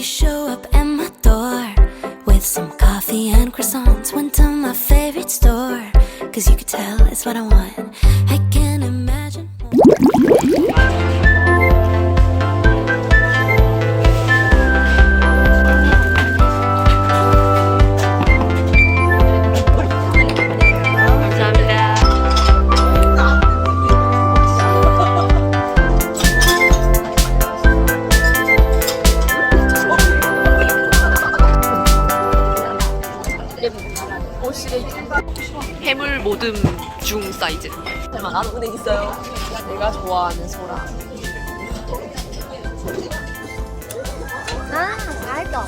You show up at my door with some coffee and croissants. Went to my favorite store, cause you could tell it's what I want. I 해물 모듬 중 사이즈. 설마 나도 은행 있어요. 내가 좋아하는 소라. 아, 알다.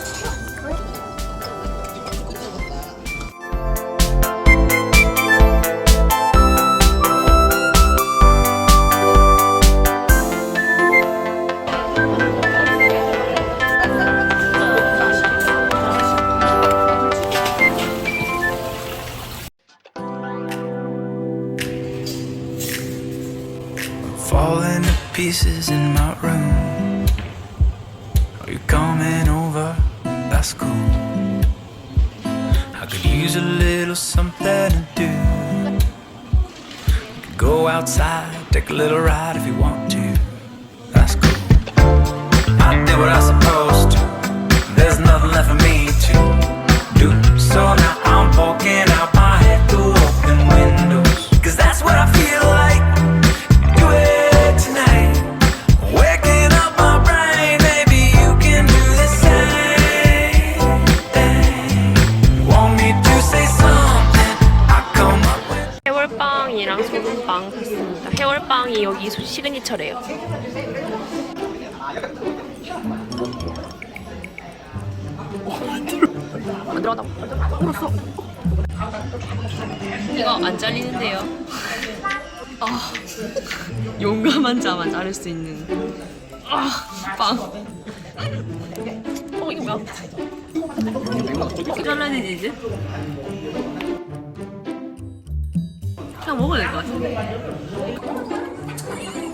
Falling to pieces in my room. Are you coming over? That's cool. I could use a little something to do. We could go outside, take a little ride if you want to. That's cool. I did what I was supposed to. 안 들어간다고. 울었어. 이거 안 잘리는데요. 아, 용감한 자만 자를 수 있는 아, 빵. 어, 이거 뭐야? 어떻게 잘라야 이제? 그냥 먹어야 될 것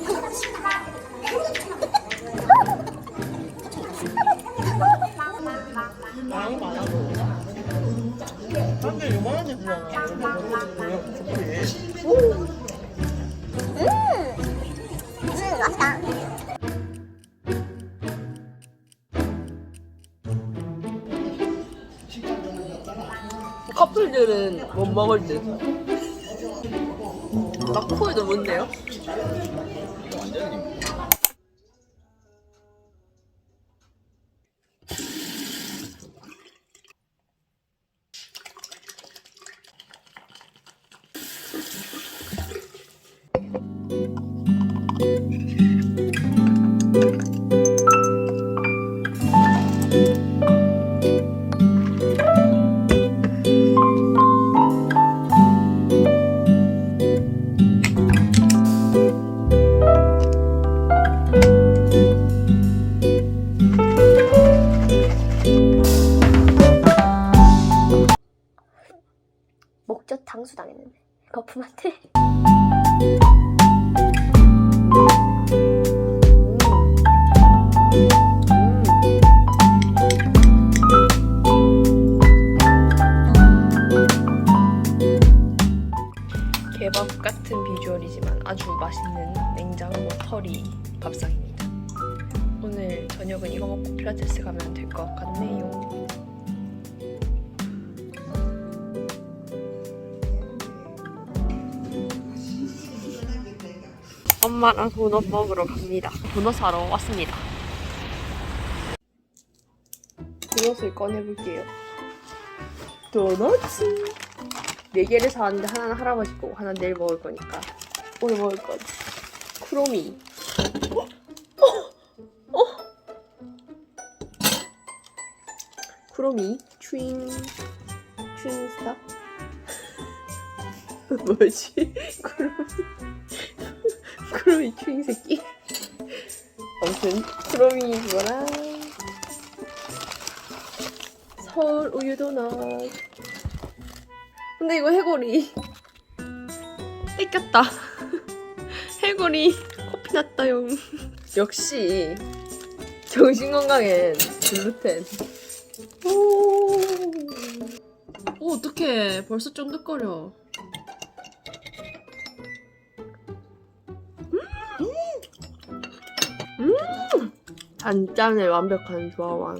같 커플들은 못 먹을 듯. 마코에도 뭔데요? 목젖 당수 당했는데. 거품한테. 개밥 같은 비주얼이지만 아주 맛있는 냉장고 커리 밥상입니다. 오늘 저녁은 이거 먹고 필라테스 가면 될 것 같네요. 엄마랑 도넛 먹으러 갑니다. 도넛 사러 왔습니다. 도넛을 꺼내볼게요. 도넛! 네 개를 사왔는데 하나는 할아버지 거고 하나는 내일 먹을 거니까. 오늘 먹을 건 크로미. 어? 어? 크로미? 츄잉 츄잉스타? 뭐지? 크로미? 크로미 츄잉 새끼? 아무튼 크로미 그거랑 서울 우유 도넛 근데 이거 해골이 뺏겼다. 해골이 코피 났다용. 역시 정신 건강엔 글루텐. 오, 오 어떡해. 벌써 쫀득거려. 음! 음! 단짠의 완벽한 조화와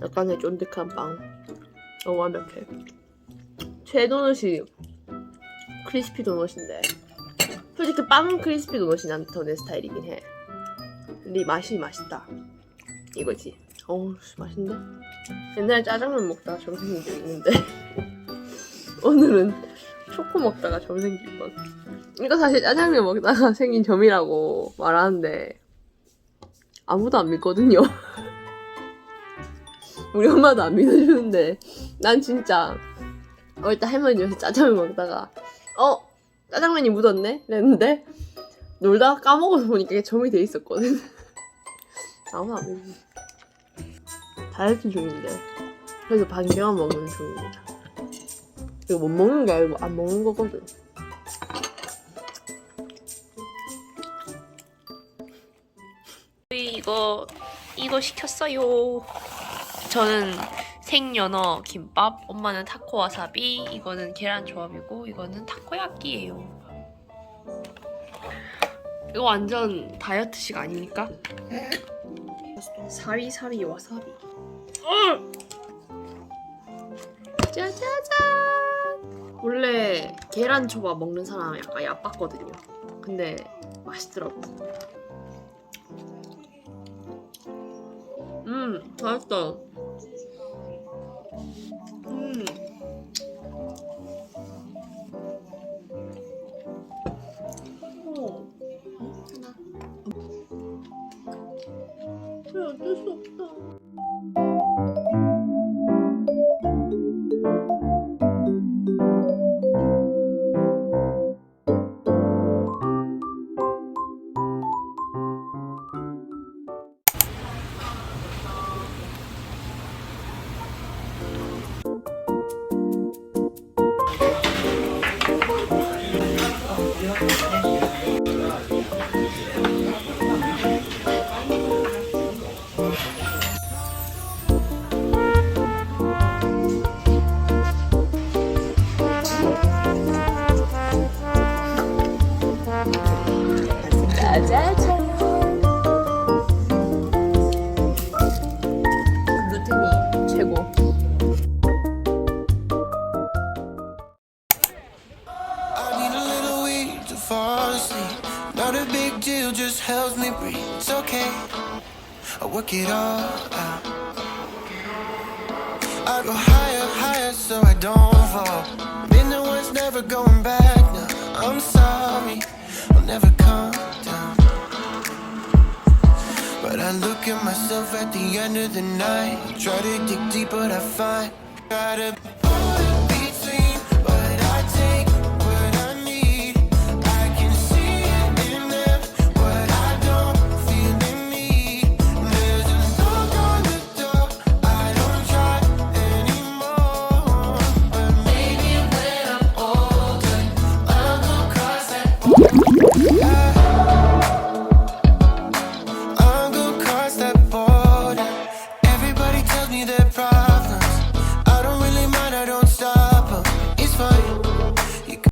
약간의 쫀득한 빵. 너무 완벽해. 제 도넛이 크리스피 도넛인데 솔직히 빵 크리스피 도넛이 난 더 내 스타일이긴 해. 근데 이 맛이 맛있다. 이거지. 어우, 씨, 맛있는데? 옛날에 짜장면 먹다가 점 생긴 적 있는데 오늘은 초코 먹다가 점 생길 뻔. 이거 사실 짜장면 먹다가 생긴 점이라고 말하는데 아무도 안 믿거든요. 우리 엄마도 안 믿어주는데 난 진짜 어릴 때 할머니 옆에서 짜장면 먹다가 어 짜장면이 묻었네? 이랬는데 놀다가 까먹어서 보니까 이게 점이 돼 있었거든. 아무도 안 믿어. 다이어트 중인데 그래서 반 개만 먹는 중입니다. 이거 못 먹는 게 아니고 안 먹는 거거든. 이거 이거 시켰어요. 저는 생연어 김밥, 엄마는 타코 와사비, 이거는 계란 조합이고 이거는 타코야끼예요. 이거 완전 다이어트식 아닙니까? 사리사리 와사비. 음! 짜자잔! 원래 계란 초밥 먹는 사람 약간 얕봤거든요. 근데 맛있더라고. 음, 맛있다. 그래, 어쩔 수 없다. Work it all out. I go higher, higher, so I don't fall. Been the one's never going back now. I'm sorry, I'll never come down. But I look at myself at the end of the night. Try to dig deep, but I find gotta